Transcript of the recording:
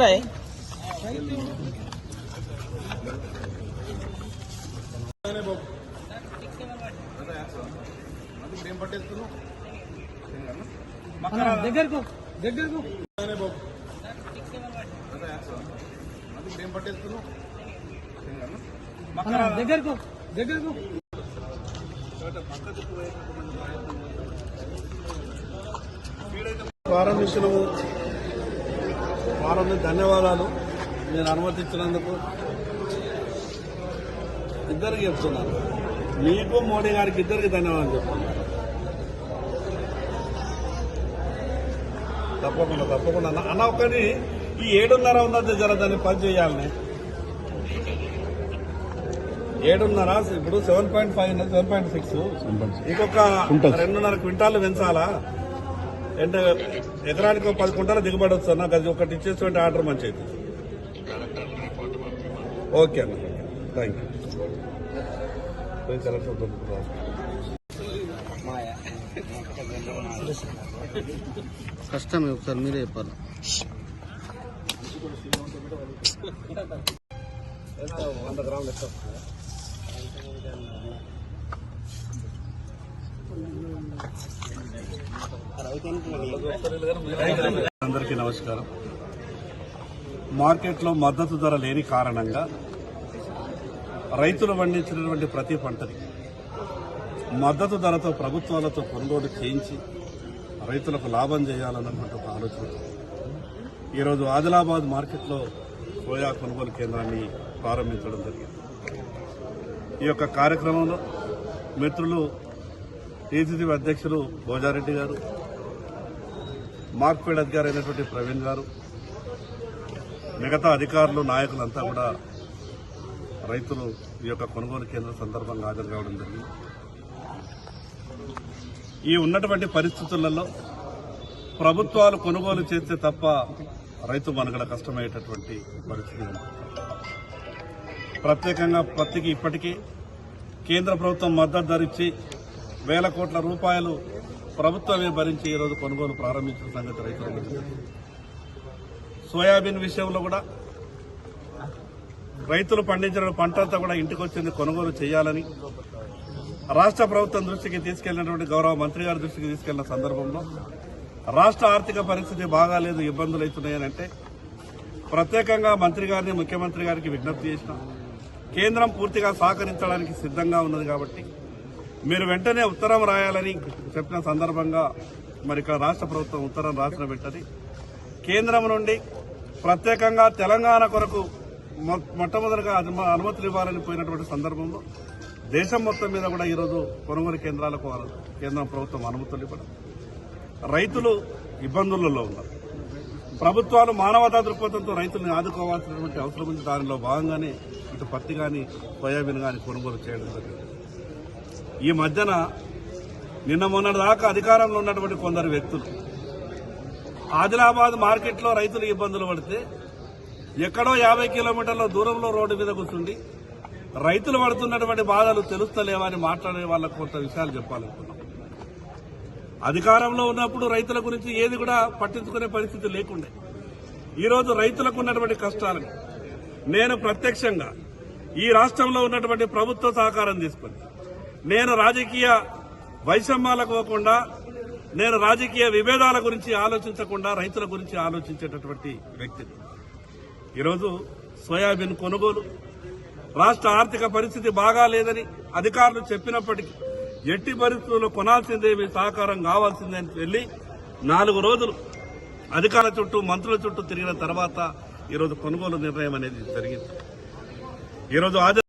రాయ్ దగ్గరకు దగ్గరకు దగ్గరకు దగ్గరకు ప్రారంభించినము వారంలో ధన్యవాదాలు. నేను అనుమతించినందుకు ఇద్దరికి చెప్తున్నాను. మీకు మోడీ గారికి ఇద్దరికి ధన్యవాదాలు చెప్తున్నాను. తప్పకుండా తప్పకుండా. అన్న ఒక్కటి ఈ ఏడున్నర ఉన్నది జర దాన్ని పని చేయాలని. ఏడున్నర ఇప్పుడు seven point five seven point six ఇంకొక రెండున్నర క్వింటాలు పెంచాలా? అంటే ఎకరానికి ఒక పది కుంటాలు దిగుబడి వస్తుంది నాకు అది ఒకటి ఇచ్చేటువంటి ఆర్డర్ మంచి అవుతుంది ఓకే అన్న. థ్యాంక్ యూ కలెక్టర్ కష్టమే ఒకసారి మీరే చెప్పాలి. వంద గ్రాములు ఎక్కువ అందరికీ నమస్కారం. మార్కెట్లో మద్దతు ధర లేని కారణంగా రైతులు పండించినటువంటి ప్రతి పంటని మద్దతు ధరతో ప్రభుత్వాలతో కొనుగోలు చేయించి రైతులకు లాభం చేయాలన్నటువంటి ఒక ఆలోచన. ఈరోజు ఆదిలాబాద్ మార్కెట్లో సోయా కొనుగోలు కేంద్రాన్ని ప్రారంభించడం జరిగింది. ఈ యొక్క కార్యక్రమంలో మిత్రులు టీసీసీ అధ్యక్షులు భోజారెడ్డి గారు మార్క్ఫీల్డ్ అధికారి అయినటువంటి ప్రవీణ్ గారు మిగతా అధికారులు నాయకులంతా కూడా రైతులు ఈ యొక్క కొనుగోలు కేంద్రం సందర్భంగా హాజరు కావడం జరిగింది. ఈ ఉన్నటువంటి పరిస్థితులలో ప్రభుత్వాలు కొనుగోలు చేస్తే తప్ప రైతు మనుగడ కష్టమయ్యేటటువంటి పరిస్థితి ఉంది. ప్రత్యేకంగా పత్తికి ఇప్పటికీ కేంద్ర ప్రభుత్వం మద్దతు ధరించి వేల కోట్ల రూపాయలు ప్రభుత్వమే భరించి ఈరోజు కొనుగోలు ప్రారంభించిన సంగతి రైతులు సోయాబీన్ విషయంలో కూడా రైతులు పండించిన పంట అంతా కూడా ఇంటికి వచ్చింది కొనుగోలు చేయాలని రాష్ట్ర ప్రభుత్వం దృష్టికి తీసుకెళ్ళినటువంటి గౌరవ మంత్రి గారి దృష్టికి తీసుకెళ్ళిన సందర్భంలో రాష్ట్ర ఆర్థిక పరిస్థితి బాగాలేదు ఇబ్బందులు అవుతున్నాయని అంటే ప్రత్యేకంగా మంత్రి గారిని ముఖ్యమంత్రి గారికి విజ్ఞప్తి చేసిన కేంద్రం పూర్తిగా సహకరించడానికి సిద్ధంగా ఉన్నది కాబట్టి మీరు వెంటనే ఉత్తరం రాయాలని చెప్పిన సందర్భంగా మరి ఇక్కడ రాష్ట్ర ప్రభుత్వం ఉత్తరం రాసిన వెంటనే కేంద్రం నుండి ప్రత్యేకంగా తెలంగాణ కొరకు మొ- మొట్టమొదటిగా అనుమతులు ఇవ్వాలని పోయినటువంటి సందర్భంలో దేశం మొత్తం మీద కూడా ఈరోజు కొనుగోలు కేంద్రాలకు కేంద్రం ప్రభుత్వం అనుమతులు ఇవ్వడం. రైతులు ఇబ్బందులలో ఉన్నారు. ప్రభుత్వాలు మానవతా దృక్పథంతో రైతుల్ని ఆదుకోవాల్సినటువంటి అవసరం ఉంది. దానిలో భాగంగానే ఇటు పత్తి కానీ సోయాబీన్ కానీ కొనుగోలు చేయడం జరిగింది. ఈ మధ్యన నిన్న మొన్నటి దాకా అధికారంలో ఉన్నటువంటి కొందరు వ్యక్తులు ఆదిలాబాద్ మార్కెట్లో రైతులు ఇబ్బందులు పడితే ఎక్కడో యాభై కిలోమీటర్ల దూరంలో రోడ్డు మీద కూర్చుండి రైతులు పడుతున్నటువంటి బాధలు తెలుస్తలేవని మాట్లాడే వాళ్ళకు కొంత విషయాలు చెప్పాలనుకున్నాం. అధికారంలో ఉన్నప్పుడు రైతుల గురించి ఏది కూడా పట్టించుకునే పరిస్థితి లేకుండే. ఈరోజు రైతులకు ఉన్నటువంటి కష్టాలను నేను ప్రత్యక్షంగా ఈ రాష్ట్రంలో ఉన్నటువంటి ప్రభుత్వ సహకారం తీసుకుని నేను రాజకీయ వైషమ్యాలకు పోకుండా నేను రాజకీయ విభేదాల గురించి ఆలోచించకుండా రైతుల గురించి ఆలోచించేటటువంటి వ్యక్తిని ఈరోజు సోయాబీన్ కొనుగోలు రాష్ట్ర ఆర్థిక పరిస్థితి బాగా లేదని అధికారులు చెప్పినప్పటికీ ఎట్టి పరిస్థితుల్లో కొనాల్సిందేమి సహకారం కావాల్సిందే అని వెళ్ళి నాలుగు రోజులు అధికారుల చుట్టూ మంత్రుల చుట్టూ తిరిగిన తర్వాత ఈరోజు కొనుగోలు నిర్ణయం అనేది జరిగింది. ఈరోజు ఆది